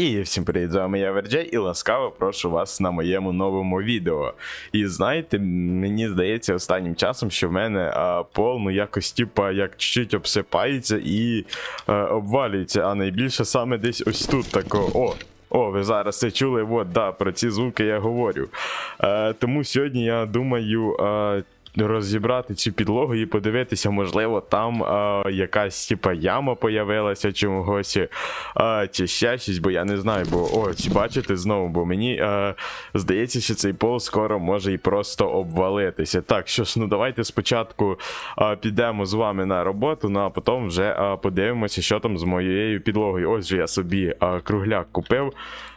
І всім привіт, з вами я Верджей і ласкаво прошу вас на моєму новому відео. І знаєте, мені здається останнім часом, що в мене а, пол ну якось типа як чуть-чуть обсипається і а, обвалюється, а найбільше саме десь ось тут тако. О! О, ви зараз це чули, от, да, про ці звуки я говорю. Е, тому сьогодні я думаю е, розібрати цю підлогу і подивитися, можливо, там е, якась типа яма появилася чогось, е, чи ще щось, бо я не знаю, бо ось бачите знову, бо мені е, здається, що цей пол скоро може і просто обвалитися. Так, що ж, ну давайте спочатку е, підемо з вами на роботу, ну а потім вже е, подивимося, що там з моєю підлогою. Ось же я собі е, кругляк купив,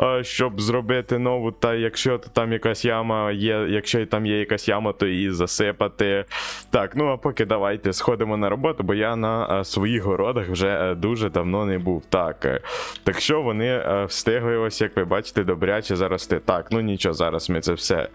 е, щоб зробити нову. Та якщо там якась яма є, якщо там є якась яма, то її засипати. Так, ну а поки давайте сходимо на роботу, бо я на е, своїх городах вже е, дуже давно не був. Так, е, так що вони встигли, ось як ви бачите, добряче зарости. Так, ну нічого, зараз ми це все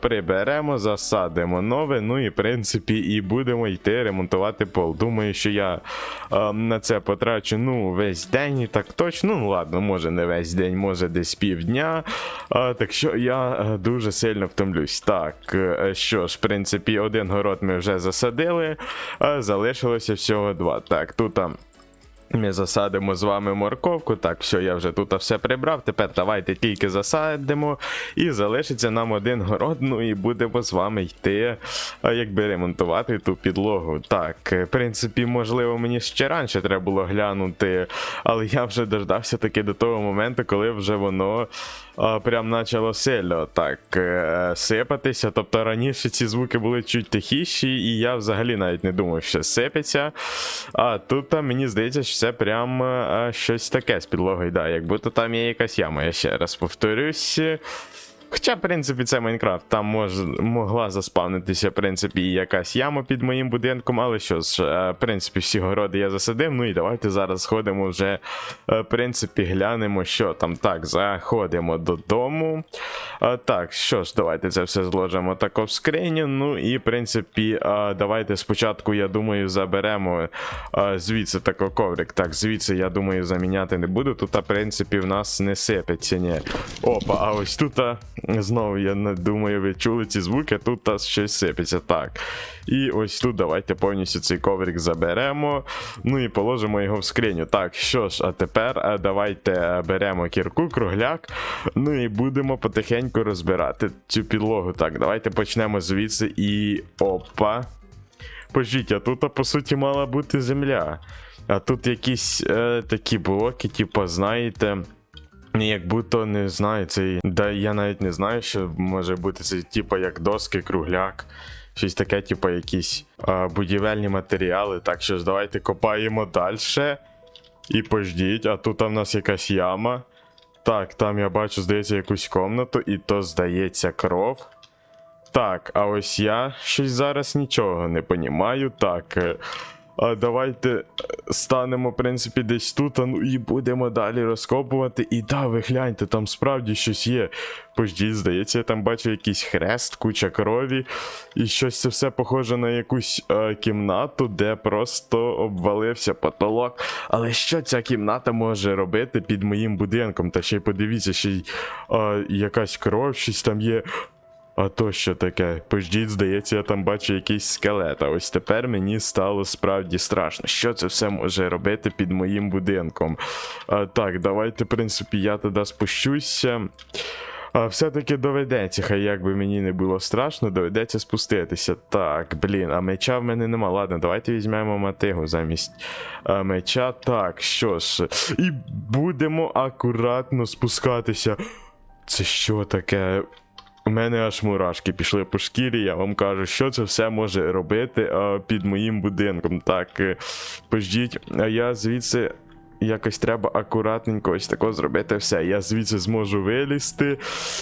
приберемо, засадимо нове. Ну і в принципі і будемо йти ремонтувати пол. Думаю, що я на це потрачу ну весь день і так точно. Ну ладно, може не весь день, може десь півдня. Так що я дуже сильно втомлюсь. Так, що ж, в принципі, один город ми вже засадили, а залишилося всього два. Так, тут там. Ми засадимо з вами морковку. Так, все, я вже тут все прибрав. Тепер давайте тільки засадимо. І залишиться нам один город, ну і будемо з вами йти, якби ремонтувати ту підлогу. Так, е, в принципі, можливо, мені ще раніше треба було глянути, але я вже дождався таки до того моменту, коли вже воно а, прям почало сильно так е, сипатися. Тобто раніше ці звуки були чуть тихіші, і я взагалі навіть не думав, що сипеться. А тут мені здається, що це прям а, щось таке з підлогою. Да, як будто там є якась яма, я ще раз повторюсь. Хоча, в принципі, це Майнкрафт, там мож, могла заспавнитися, в принципі, і якась яма під моїм будинком, але що ж, е, в принципі, всі городи я засадив. Ну і давайте зараз сходимо вже, е, в принципі, глянемо, що там. Так, заходимо додому. Е, Так, що ж, давайте це все зложимо тако в скриню. Ну і, в принципі, давайте спочатку, я думаю, заберемо звідси тако коврик. Так, звідси, я думаю, заміняти не буду. Тут, в принципі, в нас не сипеться, ні. Опа, а ось тут. Знову я не думаю, ви чули ці звуки, тут та щось сипеться. Так. І ось тут давайте повністю цей коврик заберемо. Ну і положимо його в скриню. Так, що ж, а тепер е, давайте е, беремо кірку, кругляк. Ну і будемо потихеньку розбирати цю підлогу. Так, давайте почнемо звідси і. Опа. Пожіть, а тут, по суті, мала бути земля. А тут якісь е, такі блоки, типу, знаєте. Як будто не знаю, це. Да я навіть не знаю, що може бути це, типу, як доски, кругляк, щось таке, типу, якісь а, будівельні матеріали. Так що ж, давайте копаємо далі. І пождіть, а тут в нас якась яма. Так, там я бачу, здається, якусь комнату, і то здається кров. Так, а ось я щось зараз нічого не понімаю. Так. А давайте е, станемо, в принципі, десь тут, а ну і будемо далі розкопувати. І да, ви гляньте, там справді щось є. Пождіть, здається, я там бачу якийсь хрест, куча крові. І щось це все похоже на якусь е, кімнату, де просто обвалився потолок. Але що ця кімната може робити під моїм будинком? Та ще й подивіться, ще й е, якась кров, щось там є. А то що таке? Пождіть, здається, я там бачу якийсь скелет. А ось тепер мені стало справді страшно. Що це все може робити під моїм будинком? А, так, давайте, в принципі, я туди спущуся. А, все-таки доведеться, хай як би мені не було страшно, доведеться спуститися. Так, блін, а меча в мене нема. Ладно, давайте візьмемо мотигу замість а, меча. Так, що ж, і будемо акуратно спускатися. Це що таке? У мене аж мурашки пішли по шкірі, я вам кажу, що це все може робити а, під моїм будинком. Так, е, пождіть, а я звідси. Якось треба акуратненько ось тако зробити все. Я звідси зможу вилізти.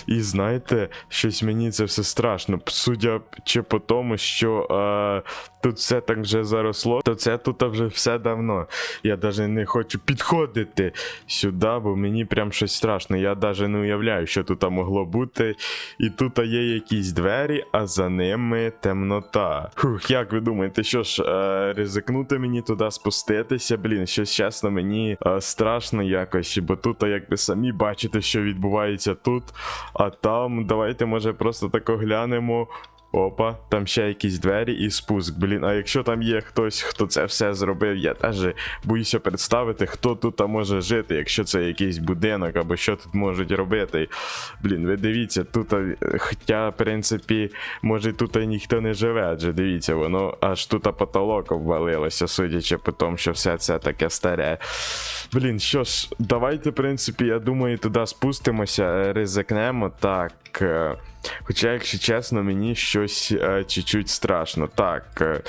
І знаєте, щось мені це все страшно. Судя чи по тому, що е, тут все так вже заросло, то це тут вже все давно. Я навіть не хочу підходити сюди, бо мені прям щось страшно. Я навіть не уявляю, що тут могло бути. І тут є якісь двері, а за ними темнота. Фух, як ви думаєте, що ж, е, ризикнути мені туди спуститися? Блін, щось чесно, мені е, страшно якось, бо тут, а якби самі бачите, що відбувається тут, а там давайте, може, просто тако глянемо. Опа, там ще якісь двері і спуск. Блін, а якщо там є хтось, хто це все зробив, я теж боюся представити, хто тут може жити, якщо це якийсь будинок або що тут можуть робити. Блін, ви дивіться, тут, а, хоча, в принципі, може тут ніхто не живе, адже дивіться, воно аж тут потолок обвалилося, судячи по тому, що все це таке старе. Блін, що ж, давайте, в принципі, я думаю, туди спустимося, е, ризикнемо. Так. Хоча, якщо чесно, мені щось е, чуть-чуть страшно. Так. е,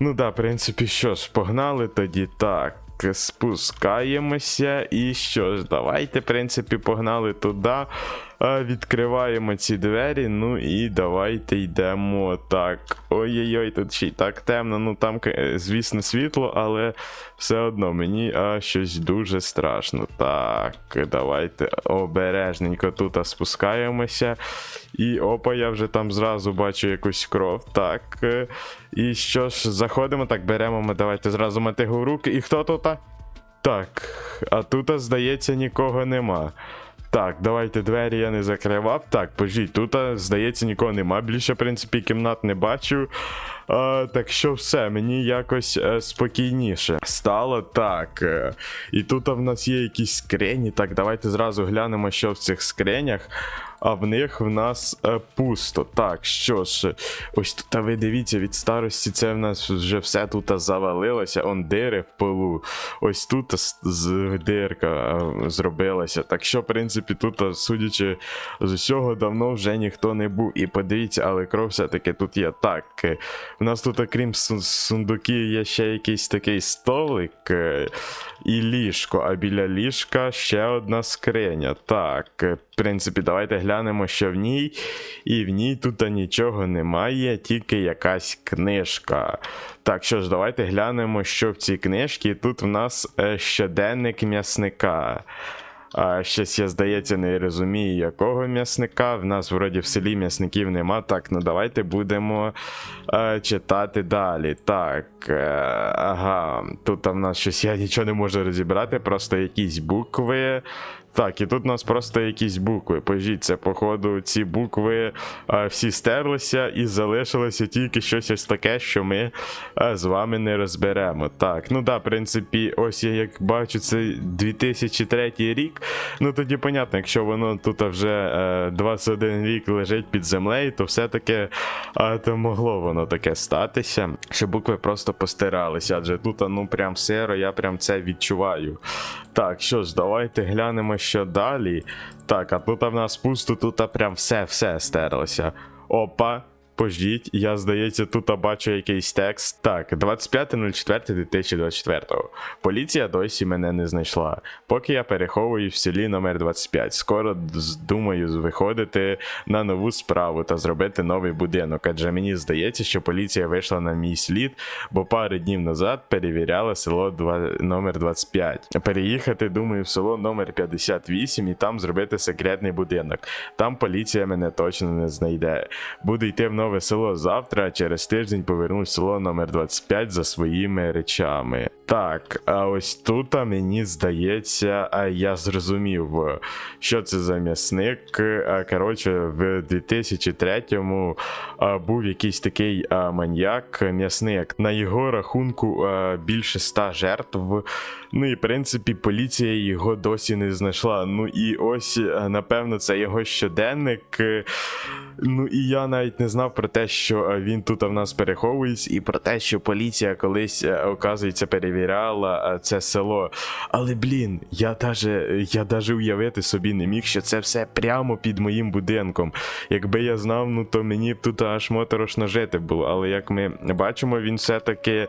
Ну да, в принципі, що ж, погнали тоді так. Спускаємося, і що ж, давайте, в принципі, погнали туди. Відкриваємо ці двері, ну і давайте йдемо так. Ой-ой-ой, тут ще й так темно. Ну там, е, звісно, світло, але все одно мені а, щось дуже страшно. Так, давайте обережненько тут спускаємося. І опа, я вже там зразу бачу якусь кров. Так. е, І що ж, заходимо, так, беремо ми, давайте зразу мотигу в руки. І хто тут? Так, а тут, здається, нікого нема. Так, давайте двері я не закривав. Так, пожіть, тут, здається, нікого нема. Більше, в принципі, кімнат не бачу. А, так що все, мені якось е, спокійніше стало так. е, і тут а, в нас є якісь скрині. Так, давайте зразу глянемо, що в цих скринях. А в них в нас е, пусто. Так, що ж, ось тут, а ви дивіться, від старості це в нас вже все тут завалилося. Он дири в полу. Ось тут з дирка а, зробилася. Так що, в принципі, тут, судячи з усього, давно вже ніхто не був. І подивіться, але кров все-таки тут є так. е, У нас тут, окрім сундуків, є ще якийсь такий столик е, і ліжко, а біля ліжка ще одна скриня. Так, е, в принципі, давайте глянемо, що в ній. І в ній тут нічого немає, тільки якась книжка. Так, що ж, давайте глянемо, що в цій книжці. Тут в нас е, щоденник м'ясника. А щось я, здається, не розумію, якого м'ясника. В нас вроді в селі м'ясників нема. Так, ну давайте будемо е, читати далі. Так. Е, ага. Тут в нас щось я нічого не можу розібрати, просто якісь букви. Так, і тут у нас просто якісь букви. Пожіть, це, походу, ці букви е, всі стерлися і залишилося тільки щось ось таке, що ми е, з вами не розберемо. Так, ну да, в принципі, ось я як бачу, це 2003 рік. Ну тоді, понятно, якщо воно тут вже е, 21 рік лежить під землею, то все-таки то могло воно таке статися, що букви просто постиралися. Адже тут, ну прям сиро, я прям це відчуваю. Так, що ж, давайте глянемо, що далі. Так, а тут в нас пусто, тут прям все-все стерлося. Опа. Пождіть, я здається, тут бачу якийсь текст. Так, 25.04.2024. Поліція досі мене не знайшла. Поки я переховую в селі номер 25. Скоро думаю виходити на нову справу та зробити новий будинок. Адже мені здається, що поліція вийшла на мій слід, бо пару днів назад перевіряла село 2, номер 25. Переїхати, думаю, в село номер 58 і там зробити секретний будинок. Там поліція мене точно не знайде. Буду йти в нове село завтра, а через тиждень повернусь в село номер 25 за своїми речами. Так, а ось тут мені здається, а я зрозумів, е, що це за м'ясник. А, Коротше, в 2003-му а, був якийсь такий маньяк, м'ясник. На його рахунку більше ста жертв. Ну і в принципі поліція його досі не знайшла. Ну і ось, е, напевно, це його щоденник. Е, Ну і я навіть не знав про те, що е, він тут в нас переховується, і про те, що поліція колись, е, оказується, перевіряла е, це село. Але блін, я даже, я даже уявити собі не міг, що це все прямо під моїм будинком. Якби я знав, ну то мені б тут аж моторошно жити було. Але як ми бачимо, він все-таки е,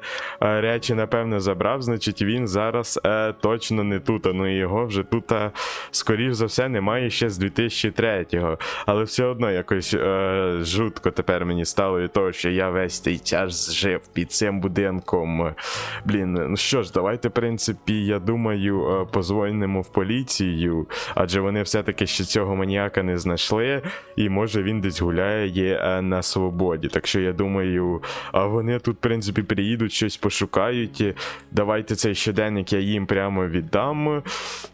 речі, напевно, забрав, значить він зараз е, точно не тут. Ну і його вже тут, е, скоріш за все, немає ще з 2003-го. Але все одно якось е, жутко тепер мені стало від того, що я весь цей час жив під цим будинком. Блін, ну що ж, давайте, в принципі, я думаю, е, позвонимо в поліцію, адже вони все-таки ще цього маніяка не знайшли, і може він десь гуляє е, на свободі. Так що я думаю, а вони тут, в принципі, приїдуть, щось пошукають. Давайте цей щоденник я їм прямо віддам.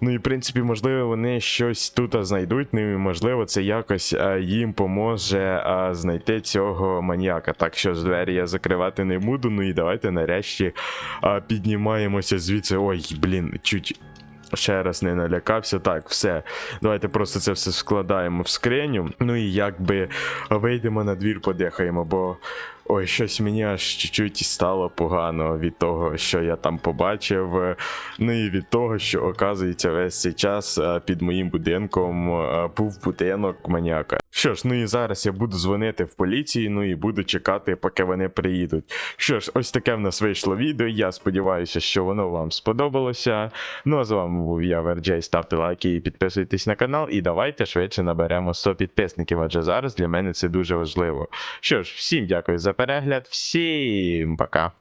Ну і в принципі, можливо, вони щось тут знайдуть. Ну і можливо, це якось е, їм поможе знайти цього маніяка. Так що ж двері я закривати не буду. Ну і давайте нарешті е, піднімаємося звідси. Ой, блін, чуть. Ще раз не налякався. Так, все. Давайте просто це все складаємо в скриню. Ну і якби вийдемо на двір, подихаємо, бо ой, щось мені аж чуть-чуть стало погано від того, що я там побачив. Ну і від того, що оказується весь цей час е, під моїм будинком е, був будинок маніака. Що ж, ну і зараз я буду дзвонити в поліцію, ну і буду чекати, поки вони приїдуть. Що ж, ось таке в нас вийшло відео. Я сподіваюся, що воно вам сподобалося. Ну а з вами був я, Верджей. Ставте лайки і підписуйтесь на канал. І давайте швидше наберемо 100 підписників, адже зараз для мене це дуже важливо. Що ж, всім дякую за перегляд, всім пока.